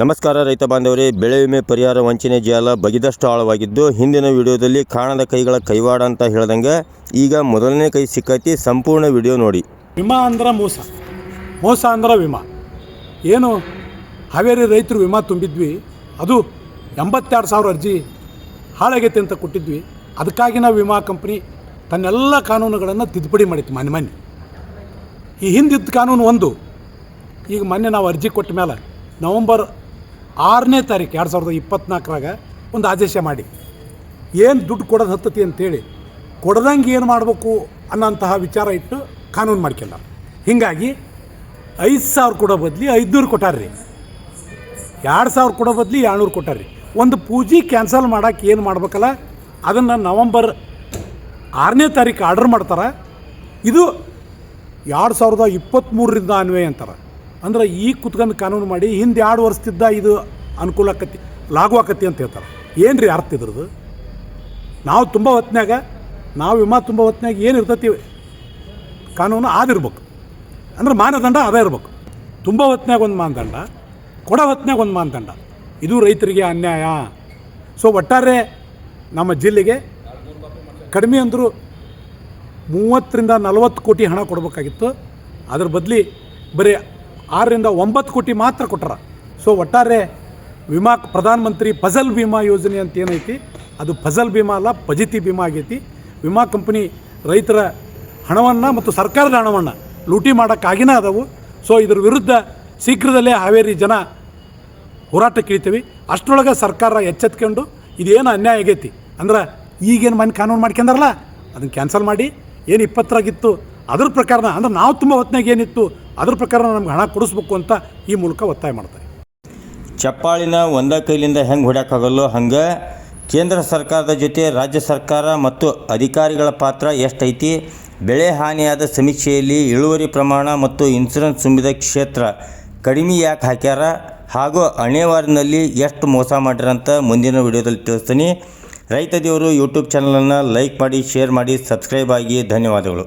ನಮಸ್ಕಾರ ರೈತ ಬಾಂಧವರೇ, ಬೆಳೆ ವಿಮೆ ಪರಿಹಾರ ವಂಚನೆ ಜಾಲ ಬಗಿದಷ್ಟು ಆಳವಾಗಿದ್ದು ಹಿಂದಿನ ವಿಡಿಯೋದಲ್ಲಿ ಕಾಣದ ಕೈಗಳ ಕೈವಾಡ ಅಂತ ಹೇಳ್ದಂಗೆ ಈಗ ಮೊದಲನೇ ಕೈ ಸಿಕ್ಕೈತಿ ಸಂಪೂರ್ಣ ವಿಡಿಯೋ ನೋಡಿ. ವಿಮಾ ಅಂದ್ರೆ ಮೋಸ. ಮೋಸ ಅಂದ್ರೆ ವಿಮಾ. ಏನು ಹಾವೇರಿ ರೈತರು ವಿಮಾ ತುಂಬಿದ್ವಿ, ಅದು ಎಂಬತ್ತೆರಡು ಸಾವಿರ ಅರ್ಜಿ ಹಾಳಾಗೈತೆ ಅಂತ ಕೊಟ್ಟಿದ್ವಿ. ಅದಕ್ಕಾಗಿ ನಾವು ವಿಮಾ ಕಂಪ್ನಿ ತನ್ನೆಲ್ಲ ಕಾನೂನುಗಳನ್ನು ತಿದ್ದುಪಡಿ ಮಾಡಿತ್ತು ಮೊನ್ನೆ ಮೊನ್ನೆ ಈ ಹಿಂದಿದ್ದ ಕಾನೂನು ಒಂದು. ಈಗ ಮೊನ್ನೆ ನಾವು ಅರ್ಜಿ ಕೊಟ್ಟ ಮೇಲೆ ನವಂಬರ್ ಆರನೇ ತಾರೀಕು ಎರಡು ಸಾವಿರದ ಇಪ್ಪತ್ತ್ನಾಲ್ಕರಾಗ ಒಂದು ಆದೇಶ ಮಾಡಿ. ಏನು ದುಡ್ಡು ಕೊಡೋದು ಹತ್ತತಿ ಅಂತೇಳಿ ಕೊಡ್ದಂಗೆ ಏನು ಮಾಡಬೇಕು ಅನ್ನೋಂತಹ ವಿಚಾರ ಇಟ್ಟು ಕಾನೂನು ಮಾಡ್ಕೊಂಡ ಹೀಗಾಗಿ ಐದು ಸಾವಿರ ಕೊಡೋ ಬದಲಿ ಐದುನೂರು ಕೊಟ್ಟಾರ್ರಿ. ಎರಡು ಸಾವಿರ ಕೊಡೋ ಬದಲಿ ಏಳ್ನೂರು ಕೊಟ್ಟಾರ್ರಿ. ಒಂದು ಪೂಜೆ ಕ್ಯಾನ್ಸಲ್ ಮಾಡೋಕೆ ಏನು ಮಾಡ್ಬೇಕಲ್ಲ, ಅದನ್ನು ನವಂಬರ್ ಆರನೇ ತಾರೀಕು ಆರ್ಡರ್ ಮಾಡ್ತಾರೆ. ಇದು ಎರಡು ಸಾವಿರದ ಇಪ್ಪತ್ತ್ಮೂರರಿಂದ ಅನ್ವಯ ಅಂತಾರೆ. ಅಂದ್ರೆ ಈಗ ಕುತ್ಕೊಂಡು ಕಾನೂನು ಮಾಡಿ ಹಿಂದೆ ಎರಡು ವರ್ಷದಿಂದ ಇದು ಅನುಕೂಲ ಆಕತಿ ಲಾಗು ಆಕತಿ ಅಂತ ಹೇಳ್ತಾರೆ. ಏನು ರೀ ಅರ್ಥ ಇದ್ರದ್ದು? ನಾವು ತುಂಬ ಹೊತ್ನ್ಯಾಗ, ನಾವು ವಿಮಾ ತುಂಬ ಹೊತ್ನ್ಯಾಗ ಏನು ಇರ್ತೈತಿ ಕಾನೂನು ಆದಿರ್ಬೇಕು ಅಂದ್ರೆ ಮಾನದಂಡ ಅದೇ ಇರ್ಬೇಕು. ತುಂಬ ಹೊತ್ನ್ಯಾಗ ಒಂದು ಮಾನದಂಡ, ಕೊಡೋ ಹೊತ್ನ್ಯಾಗ ಒಂದು ಮಾನದಂಡ. ಇದು ರೈತರಿಗೆ ಅನ್ಯಾಯ. ಸೊ ಒಟ್ಟಾರೆ ನಮ್ಮ ಜಿಲ್ಲೆಗೆ ಕಡಿಮೆ ಅಂದರೂ ಮೂವತ್ತರಿಂದ ನಲವತ್ತು ಕೋಟಿ ಹಣ ಕೊಡಬೇಕಾಗಿತ್ತು. ಅದ್ರ ಬದಲಿ ಬರೀ ಆರರಿಂದ ಒಂಬತ್ತು ಕೋಟಿ ಮಾತ್ರ ಕೊಟ್ಟರ ಸೊ ಒಟ್ಟಾರೆ ವಿಮಾ ಪ್ರಧಾನಮಂತ್ರಿ ಫಸಲ್ ಬಿಮಾ ಯೋಜನೆ ಅಂತ ಏನೈತಿ? ಅದು ಫಸಲ್ ಬಿಮಾ ಅಲ್ಲ ಪಜಿತಿ ಬಿಮಾ ಆಗೈತಿ. ವಿಮಾ ಕಂಪನಿ ರೈತರ ಹಣವನ್ನು ಮತ್ತು ಸರ್ಕಾರದ ಹಣವನ್ನು ಲೂಟಿ ಮಾಡೋಕ್ಕಾಗಿನ ಅದಾವು ಸೊ ಇದ್ರ ವಿರುದ್ಧ ಶೀಘ್ರದಲ್ಲೇ ಹಾವೇರಿ ಜನ ಹೋರಾಟಕ್ಕೆ ಇಳಿತೀವಿ ಅಷ್ಟರೊಳಗೆ ಸರ್ಕಾರ ಎಚ್ಚೆತ್ಕೊಂಡು ಇದೇನು ಅನ್ಯಾಯ ಆಗೈತಿ? ಅಂದ್ರೆ ಈಗೇನು ಮನೆ ಕಾನೂನು ಮಾಡ್ಕೊಂಡಾರಲ್ಲ ಅದನ್ನು ಕ್ಯಾನ್ಸಲ್ ಮಾಡಿ. ಏನು ಇಪ್ಪತ್ತರಾಗಿತ್ತು ಅದ್ರ ಪ್ರಕಾರನ, ಅಂದ್ರೆ ನಾವು ತುಂಬ ಹೊತ್ತಿನಾಗ ಏನಿತ್ತು ಅದ್ರ ಪ್ರಕಾರ ನಮ್ಗೆ ಹಣ ಕೊಡಿಸ್ಬೇಕು ಅಂತ ಈ ಮೂಲಕ ಒತ್ತಾಯ ಮಾಡ್ತಾರೆ. ಚಪ್ಪಾಳಿನ ಒಂದ ಕೈಲಿಂದ ಹೆಂಗೆ ಹೊಡ್ಯೋಕ್ಕಾಗಲ್ಲೋ ಹಂಗೆ ಕೇಂದ್ರ ಸರ್ಕಾರದ ಜೊತೆ ರಾಜ್ಯ ಸರ್ಕಾರ ಮತ್ತು ಅಧಿಕಾರಿಗಳ ಪಾತ್ರ ಎಷ್ಟೈತಿ? ಬೆಳೆ ಹಾನಿಯಾದ ಸಮೀಕ್ಷೆಯಲ್ಲಿ ಇಳುವರಿ ಪ್ರಮಾಣ ಮತ್ತು ಇನ್ಸೂರೆನ್ಸ್ ತುಂಬಿದ ಕ್ಷೇತ್ರ ಕಡಿಮೆ ಯಾಕೆ ಹಾಕ್ಯಾರ? ಹಾಗೂ ಅಣೆವಾರಿನಲ್ಲಿ ಎಷ್ಟು ಮೋಸ ಮಾಡಿರಂತ ಮುಂದಿನ ವಿಡಿಯೋದಲ್ಲಿ ತಿಳಿಸ್ತೀನಿ. ರೈತ ದೇವರು ಯೂಟ್ಯೂಬ್ ಚಾನಲನ್ನು ಲೈಕ್ ಮಾಡಿ, ಶೇರ್ ಮಾಡಿ, ಸಬ್ಸ್ಕ್ರೈಬ್ ಆಗಿ ಧನ್ಯವಾದಗಳು.